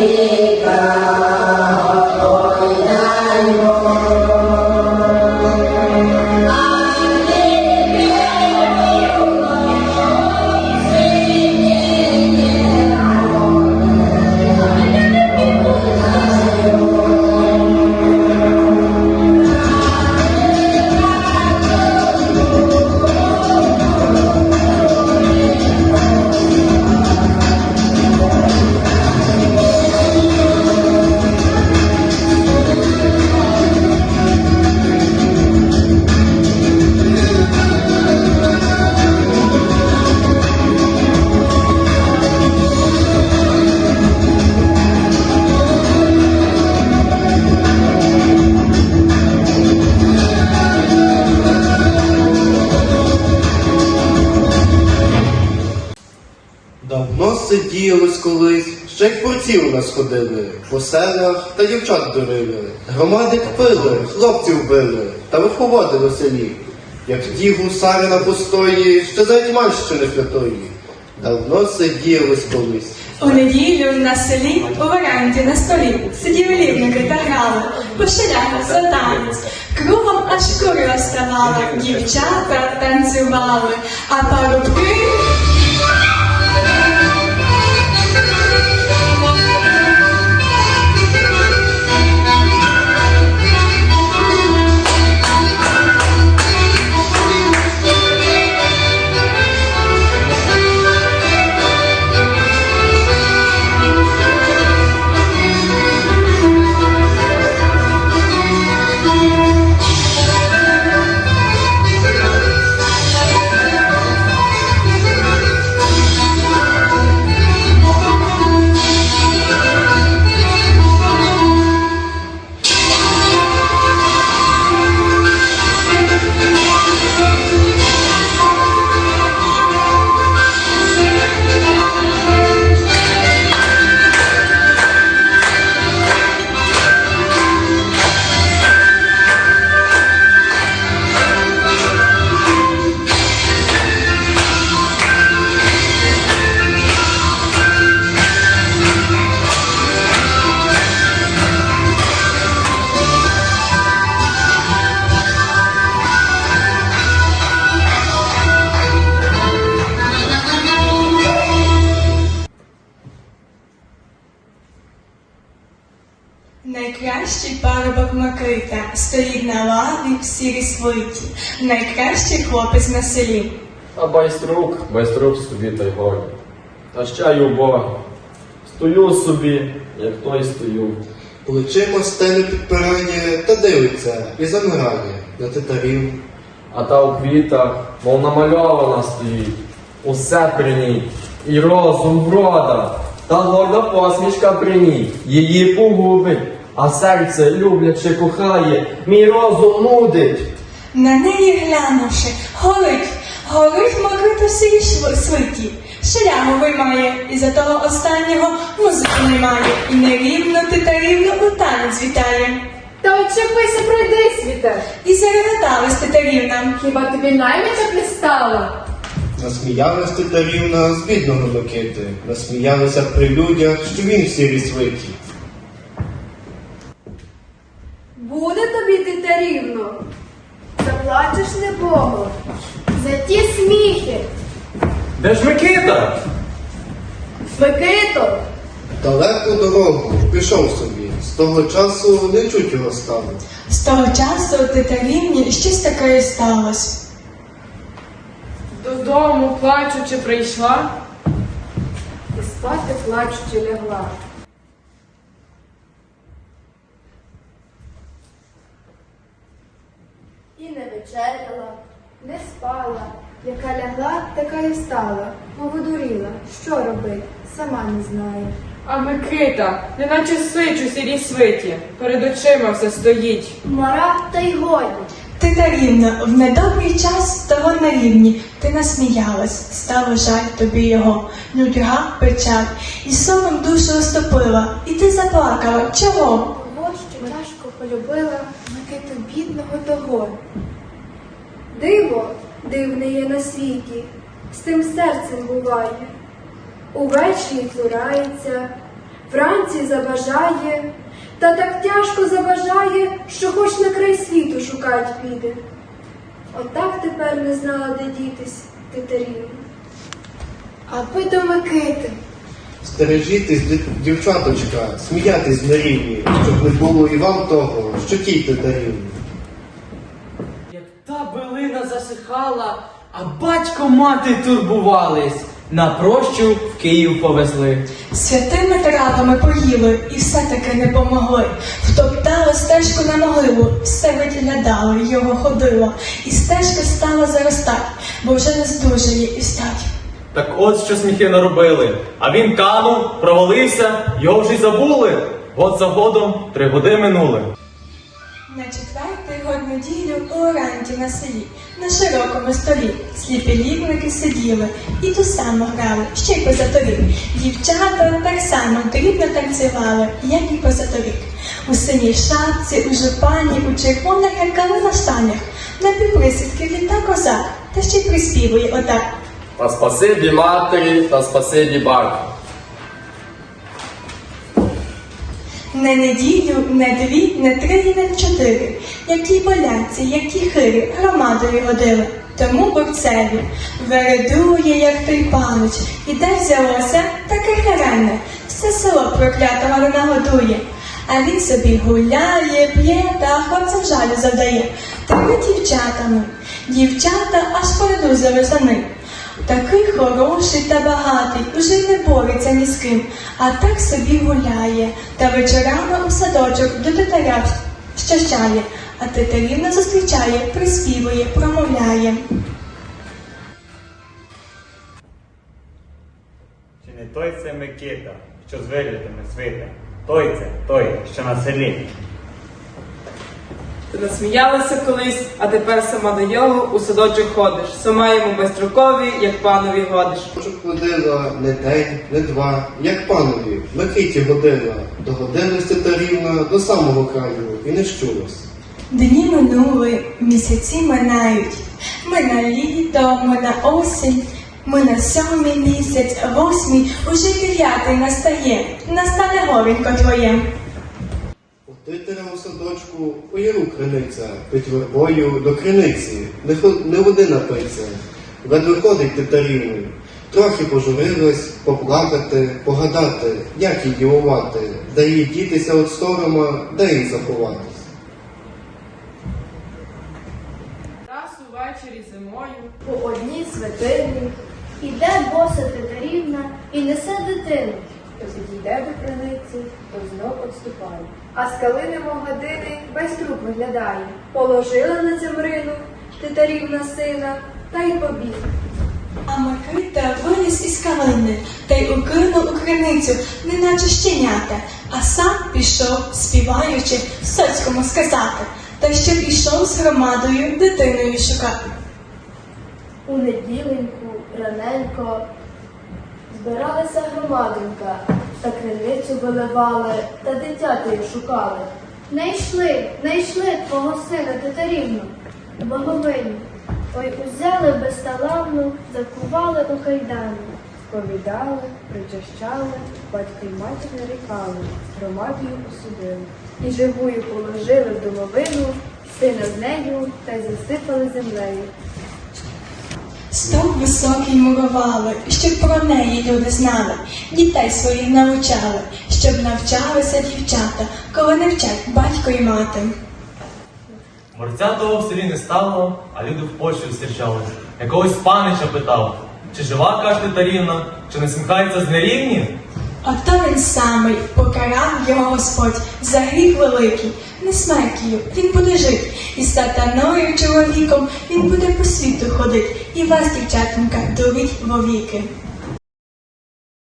นิกาหอยได้ Давно сиділось колись, ще й порці у нас ходили, по селах та дівчат дурили, громади пили, хлопців били, та верховодили в селі, як ті гусари на постої, ще за Гетьманщини святої. Давно сиділось колись. У неділю на селі у варіанті на столі сиділи лівники та грали, по шалях за танець. Кругом аж кури оставали, дівчата танцювали, а парубки Найкращий парубок Микита стоїть на лаві в сірій свиті, найкращий хлопець на селі. А байструк, байструк собі та й годі. Та ще й убога. Стою собі, як той стою. Плечима стелю підпирає та дивиться і замирає на титарів. А та у квітах, мов намальована стоїть. Усе при ній. І розум врода, та горда посмішка при ній. Її погубить, а серце любляче кохає, мій розум нудить. На неї глянувши, горить, горить Микита в сірій шв- свиті. Шелягу виймає, і за того останнього музики немає, і нерівно титарівно у танець вітає. Та очепися, пройди світе. І зареготали з титарівнам. Хіба тобі наймича пристала? Насміялась титарівна з бідного Микити, насміялися при людях, що він в сірій Буде тобі дитя рівно, заплачеш небого за ті сміхи. Де ж Микита? Микито, Далеку дорогу пішов собі, з того часу не чуть його стало. З того часу у титарівні щось таке і сталося. Додому плачучи прийшла. і спати плачучи лягла. І не вечеряла, не спала, яка лягла, така й стала, мов одуріла, що робить, сама не знає. А Микита, неначе сич у сірій свиті, перед очима все стоїть. Мара та й годі. ти Титарівна, в недобрий час того на рівні ти насміялась, стало жаль тобі його, нудьга, печаль, і сумом душу розтопила, і ти заплакала. Чого? Того, що тяжко полюбила Микиту бідного того. Диво дивне є на світі, з тим серцем буває. Увечері цурається, вранці забажає, та так тяжко забажає, що хоч на край світу шукать піде. Отак тепер не знала, де дітись, титарівна. А ви до Микити. Стережітесь, дівчаточка, сміятись на рівні, щоб не було і вам того, що тій татарівні. Засихала, а батько мати турбувались, на прощу в Київ повезли. Святими травами поїли і все-таки не помогли. Втоптали стежку на могилу, все виглядало, його ходило. І стежка стала заростать, бо вже не здужає і стать. Так от що сміхи наробили. А він канув, провалився, його вже й забули. Год за годом три годи минули. На четвертий год неділю у оранті на селі, на широкому столі, сліпі лівники сиділи і ту саму грали, ще й позаторік. Дівчата так само дрібно танцювали, як і позаторік. У синій шапці, у жупані, у червоних гакали на штанях, на півприсідки літа козак, та ще й приспівує отак. Та спасибі матері, та спасибі батьку. Не неділю, не дві, не три, і не чотири. Які полянці, які хири громадою водили. Тому борцеві вередує, як той панич, і де взялося таке херенне, все село проклятого не нагодує. А він собі гуляє, п'є та хлопцям жалю завдає. Тими дівчатами. Дівчата аж передузили за ним. Такий хороший та багатий, уже не бореться ні з ким, а так собі гуляє, та вечорами у садочок до титаря щащає, а титарівна зустрічає, приспівує, промовляє. Чи не той це Микита, що з виглядами свита? Той це, той, що на селі. Ти насміялася колись, а тепер сама до його у садочок ходиш. Сама йому безстрокові, як панові годиш. Щоб ходила не день, не два, як панові, Микиті година, догодилась татарівна до самого краю і не щулась. Дні минули, місяці минають. Ми на літо, ми на осінь, ми на сьомий місяць, восьмий, уже дев'ятий настає, настане горенько твоє. Садочку у яру криниця, під вербою до криниці, не, не води напиться, веде ходить титарівною. Трохи пожурилась, поплакати, погадати, як їй дівувати, де їй дітися от сторома, де їй заховатись. Раз увечері зимою. по одній святині, іде боса титарівна і несе дитину. Криниці, то знов отступає. А з калини години весь труп виглядає. Положила на земрину титарівна сина та й побіг. А Микита виліз із калини та й укинув у криницю, неначе щенята, а сам пішов, співаючи, соцькому сказати, та щоб ішов з громадою дитиною шукати. У неділеньку, раненько, збиралася громадонька, та криницю виливали, та дитятою шукали. Не йшли, не йшли твого сина титарівну, боговиню. Ой, узяли безталанну, закували у кайдану. Сповідали, причащали, батьки й матір нарікали, громадію посудили. І живую положили в домовину, сина з нею та й засипали землею. Стовп високий мурували, щоб про неї люди знали, дітей своїх навчали, щоб навчалися дівчата, коли не вчать батько і мати. Морця того в селі не стало, а люди в Польщі зустрічали. Якогось панича питав, чи жива каже Тарівна, чи не сміхається з нерівні? Ото він самий покарав його Господь за гріх великий, не смертію, він буде жити, і сатаною чоловіком він буде по світу ходить, і вас, дівчатонька, дурить вовіки.